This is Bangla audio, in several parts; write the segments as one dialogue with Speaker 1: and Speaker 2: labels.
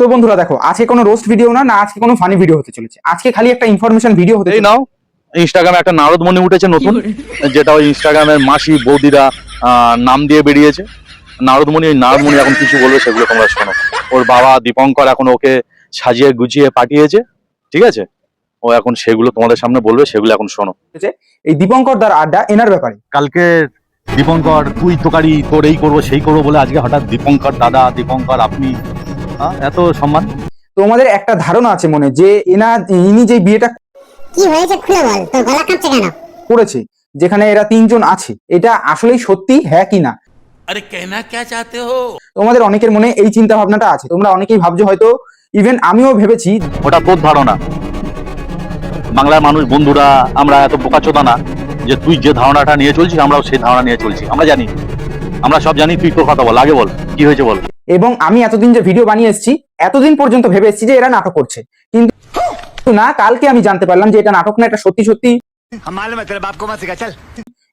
Speaker 1: তো বন্ধুরা দেখো আজকে কোনো রোস্ট ভিডিও না না আজকে কোনো ফানি ভিডিও হতে চলেছে। আজকে খালি একটা ইনফরমেশন ভিডিও হতে
Speaker 2: এই
Speaker 1: চলেছে।
Speaker 2: নাও ইনস্টাগ্রামে একটা নারদমণি উঠেছে নতুন যেটা ওই ইনস্টাগ্রামের মাসি বৌদিরা আহ, নাম দিয়ে বেরিয়েছে। নারদমণি ওই নারদমণি এখন কিছু বলবে সেগুলো তোমরা শোনো। ওর বাবা দীপঙ্কর এখন ওকে সাজিয়ে গুছিয়ে পাঠিয়েছে ঠিক আছে? ও এখন সেগুলো তোমাদের সামনে বলবে সেগুলো এখন শোনো।
Speaker 1: এই দীপঙ্কর দার আড্ডা এনার ব্যাপারে।
Speaker 2: কালকে দীপঙ্কর তুই তোকারি তোর এই করব সেই করব বলে আজকে হঠাৎ দীপঙ্কর দাদা দীপঙ্কর আপনি এত সম্মান।
Speaker 1: তোমাদের একটা ধারণা আছে মনে যে এনা ইনি যে বিয়েটা
Speaker 3: কি হয়েছে খুলে বল তোর গলা কাঁপছে কেন?
Speaker 1: করেছে যেখানে এরা তিনজন আছে এটা আসলেই সত্যি হ্যাঁ কি না?
Speaker 4: আরে কেনা কে চাতে হো?
Speaker 1: তোমাদের অনেকের মনে এই চিন্তা ভাবনাটা আছে তোমরা অনেকেই ভাবছ হয়তো ইভেন আমিও ভেবেছি
Speaker 2: ওটা তোর ধারণা। বাংলার মানুষ বন্ধুরা আমরা এত বোকাচোদা না যে তুই যে ধারণাটা নিয়ে চলছিস আমরাও সেই ধারণা নিয়ে চলছি আমরা জানি। আমরা সব জানি তুই তোর কথা বল আগে বল কি হয়েছে বল?
Speaker 1: এবং আমি এতদিন যে ভিডিও বানিয়ে এসেছি এতদিন পর্যন্ত ভেবে এসেছি যে এরা নাটক করছে। কিন্তু না কালকে আমি জানতে পারলাম যে এটা নাটক না এটা সত্যি সত্যি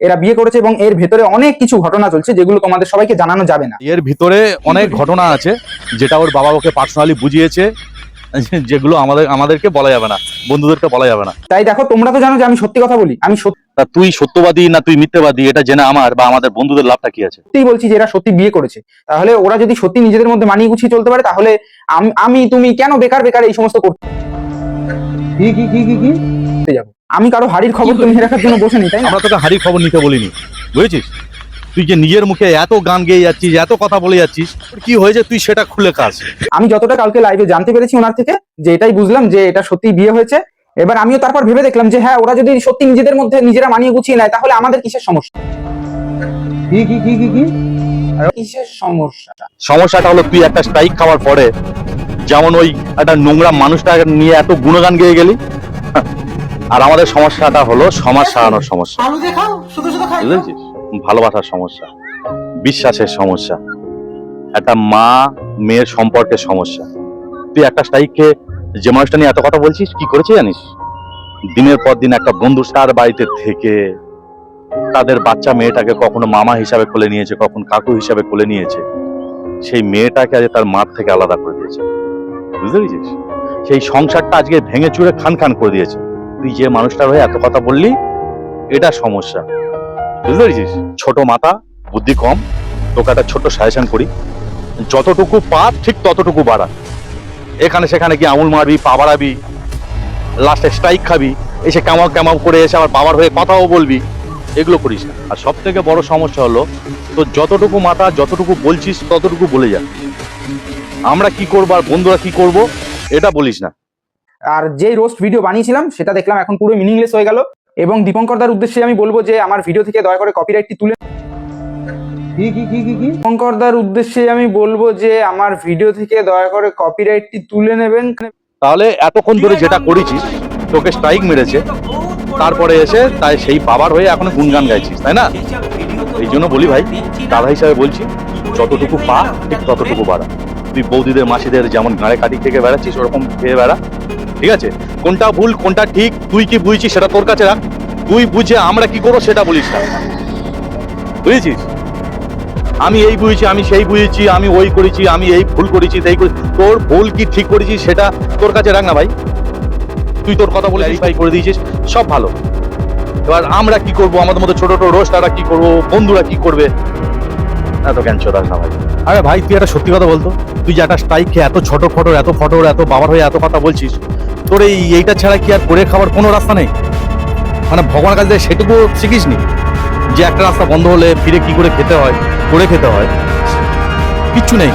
Speaker 1: এরা বিয়ে করেছে এবং এর ভেতরে অনেক কিছু ঘটনা চলছে যেগুলো তোমাদের সবাইকে জানানো যাবে না।
Speaker 2: এর ভিতরে অনেক ঘটনা আছে যেটা ওর বাবা ওকে পার্সোনালি বুঝিয়েছে। যেগুলো আমাদের আমাদেরকে বলা যাবে না বন্ধুদেরকে বলা যাবে না।
Speaker 1: তাই দেখো তোমরা তো জানো যে আমি সত্যি কথা বলি। আমি
Speaker 2: তা তুই সত্যবাদী না তুই মিথ্যাবাদী এটা জেনে আমার বা আমাদের বন্ধুদের লাভটা কি আছে?
Speaker 1: সত্যিই বলছি যে এরা সত্যি বিয়ে করেছে। তাহলে ওরা যদি সত্যি নিজেদের মধ্যে মানিয়ে গুছিয়ে চলতে পারে তাহলে আম- আমি তুমি কেন বেকার বেকার এই সমস্ত করতে
Speaker 2: কি কি কি কি
Speaker 1: যাব আমি কারও হাড়ির খবর তুমি রাখার জন্য বসে নি তাই না?
Speaker 2: আমরা তোকে হাড়ির খবর নিতে বলিনি। বুঝেছিস? তুই যে নিজের মুখে এত গান গেয়ে যাচ্ছিস এত কথা বলে যাচ্ছিস কি হয়েছে তুই সেটা খুলে কাজ।
Speaker 1: আমি যতটা কালকে লাইভে জানতে পেরেছি ওনার থেকে যে এটাই বুঝলাম যে এটা সত্যি বিয়ে হয়েছে এবার আমিও তারপর ভেবে দেখলাম যে হ্যাঁ ওরা যদি সত্যি নিজেদের মধ্যে নিজেরা মানিয়ে গুছিয়ে নেয় তাহলে আমাদের কিসের সমস্যা?
Speaker 2: কি কি কি কি কি?
Speaker 1: কিসের সমস্যা?
Speaker 2: সমস্যাটা হলো তুই একটা স্ট্রাইক খাওয়ার পরে যেমন ওই একটা নোংরা মানুষটা নিয়ে এত গুণগান গেয়ে গেলি আর আমাদের সমস্যাটা হলো সমাজ সারানোর সমস্যা। বুঝেছিস? ভালোবাসার সমস্যা, বিশ্বাসের সমস্যা, একটা মা মেয়ের সম্পর্কের সমস্যা। তুই একটা স্ট্রাইককে যে মানুষটা নিয়ে এত কথা বলছিস, কি করেছে জানিস? দিনের পর দিন একটা বন্ধু তার বাড়িতে থেকে তাদের বাচ্চা মেয়েটাকে কখনো মামা হিসাবে কোলে নিয়েছে, কখন কাকু হিসাবে কোলে নিয়েছে। সেই মেয়েটাকে আজ তার মার থেকে আলাদা করে দিয়েছে। বুঝতে পেরেছিস? সেই সংসারটা আজকে ভেঙে চুরে খান খান করে দিয়েছে। তুই যে মানুষটার হয়ে এত কথা বললি, এটা সমস্যা। বুঝতে পেরেছিস? ছোট মাথা, বুদ্ধি কম, তোকে একটা ছোট্ট সাজেশন করি। যতটুকু পা ঠিক ততটুকু বাড়া। এখানে সেখানে গিয়ে আঙুল মারবি, পা বাড়াবি লাস্টে স্ট্রাইক খাবি, এসে কামাও কামাও করে এসে আবার বাবার হয়ে কথাও বলবি। এগুলো করিস না। আর সব থেকে বড় সমস্যা হলো তো যতটুকু মাথা, যতটুকু বলছিস, ততটুকু বলে যা। আমরা কি করব আর বন্ধুরা কি করব, এটা বলিস না।
Speaker 1: আর যেই রোস্ট ভিডিও বানিয়েছিলাম, সেটা দেখলাম এখন পুরো মিনিংলেস হয়ে গেল। এবং দীপঙ্কর দার উদ্দেশ্যে আমি বলব যে আমার ভিডিও থেকে দয়া করে কপিরাইটটি তুলে
Speaker 2: কি কি কি কি কি?
Speaker 1: দীপঙ্কর দার উদ্দেশ্যে আমি বলব যে আমার ভিডিও থেকে দয়া করে কপিরাইটটি তুলে নেবেন।
Speaker 2: তাহলে এতক্ষণ ধরে যেটা করেছিস তোকে স্ট্রাইক মেরেছে তারপরে এসে তাই সেই বাবার হয়ে এখন গুনগান গাইছিস তাই না? এই জন্য বলি ভাই দাদা হিসাবে বলছি যতটুকু পা ঠিক ততটুকু বাড়া। তুই বৌদিদের মাসিদের যেমন গাড়ে কাটি থেকে বেড়াচ্ছিস ওরকম খেয়ে বেড়া। ঠিক আছে? কোনটা ভুল কোনটা ঠিক তুই কি বুঝছিস সেটা তোর কাছে রাখ। তুই বুঝে আমরা কি করব সেটা বলিস না। বুঝেছিস? আমি এই বুঝেছি আমি সেই বুঝেছি আমি ওই করেছি আমি এই ভুল করেছি সেই করেছি। তোর ভুল কি ঠিক করেছিস সেটা তোর কাছে রাখ না ভাই। তুই তোর কথা বলে ভাই করে দিয়েছিস। সব ভালো। এবার আমরা কি করব? আমাদের মধ্যে ছোট ছোট রোস্টাররা কি করব? বন্ধুরা কি করবে? এত জ্ঞান চোদাস না ভাই। আরে ভাই তুই একটা সত্যি কথা বলতো? তুই যে একটা স্ট্রাইক খেয়ে এত ছোট ফটো এত ফটো এত বাবার হয়ে এত কথা বলছিস। তোর এই এইটা ছাড়া কি আর করে খাওয়ার কোনো রাস্তা নেই? মানে ভগবানের কাছে সেটুকু শিখিস নি যে একটা রাস্তা বন্ধ হলে ফিরে কি করে খেতে হয়, করে খেতে হয়? কিচ্ছু নেই।